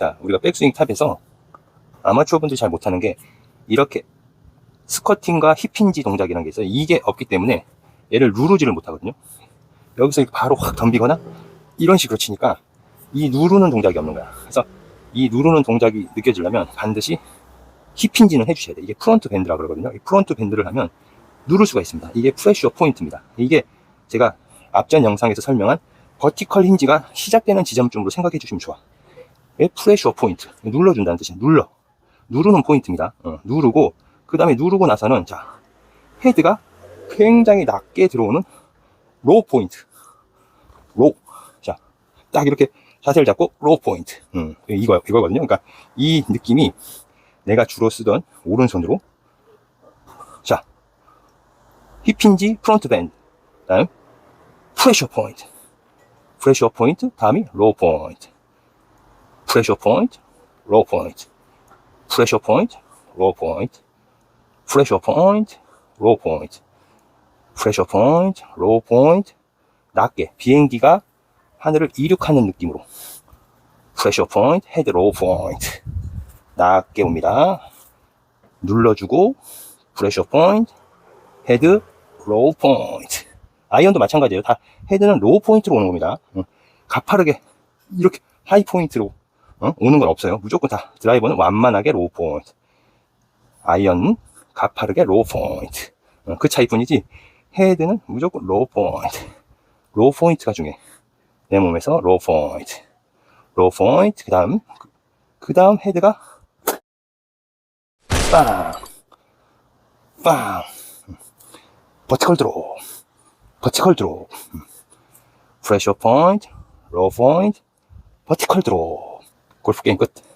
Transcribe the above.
자, 우리가 백스윙 탑에서 아마추어 분들이 잘 못하는 게 이렇게 스커팅과 힙힌지 동작이라는 게 있어요. 이게 없기 때문에 얘를 누르지를 못하거든요. 여기서 바로 확 덤비거나 이런 식으로 치니까 이 누르는 동작이 없는 거야. 그래서 이 누르는 동작이 느껴지려면 반드시 힙힌지는 해주셔야 돼. 이게 프론트 밴드라 그러거든요. 이 프론트 밴드를 하면 누를 수가 있습니다. 이게 프레쉬어 포인트입니다. 이게 제가 앞전 영상에서 설명한 버티컬 힌지가 시작되는 지점쯤으로 생각해 주시면 좋아. 왜 프레쉬어 포인트. 눌러준다는 뜻이 눌러. 누르는 포인트입니다. 어, 누르고, 그 다음에 누르고 나서는, 자, 헤드가 굉장히 낮게 들어오는 로우 포인트. 로우. 자, 딱 이렇게 자세를 잡고 로우 포인트. 음, 이거, 이거거든요. 그러니까 이 느낌이 내가 주로 쓰던 오른손으로 자, 힙힌지 프론트 밴드. 다음 프레셔 포인트. 프레셔 포인트. 다음이 로우 포인트. 프레셔 포인트. 로우 포인트. 프레셔 포인트. 로우 포인트. 프레셔 포인트. 로우 포인트. 프레셔 포인트. 로우 포인트. 낮게 비행기가 하늘을 이륙하는 느낌으로 프레셔 포인트, 헤드 로우 포인트 낮게 옵니다. 눌러주고 프레셔 포인트, 헤드 로우 포인트. 아이언도 마찬가지예요. 다 헤드는 로우 포인트로 오는 겁니다. 응. 가파르게 이렇게 하이 포인트로 어? 오는 건 없어요. 무조건 다 드라이버는 완만하게 로우 포인트. 아이언은 가파르게 로우 포인트. 어, 그 차이뿐이지 헤드는 무조건 로우 포인트. 로우 포인트가 중요해. 내 몸에서 로우 포인트. 로우 포인트. 그 다음, 그 다음 헤드가 빵. 빵. 버티컬 드롭. 버티컬 드롭. 프레셔 포인트. 로우 포인트. 버티컬 드롭. 골프 게임 끝.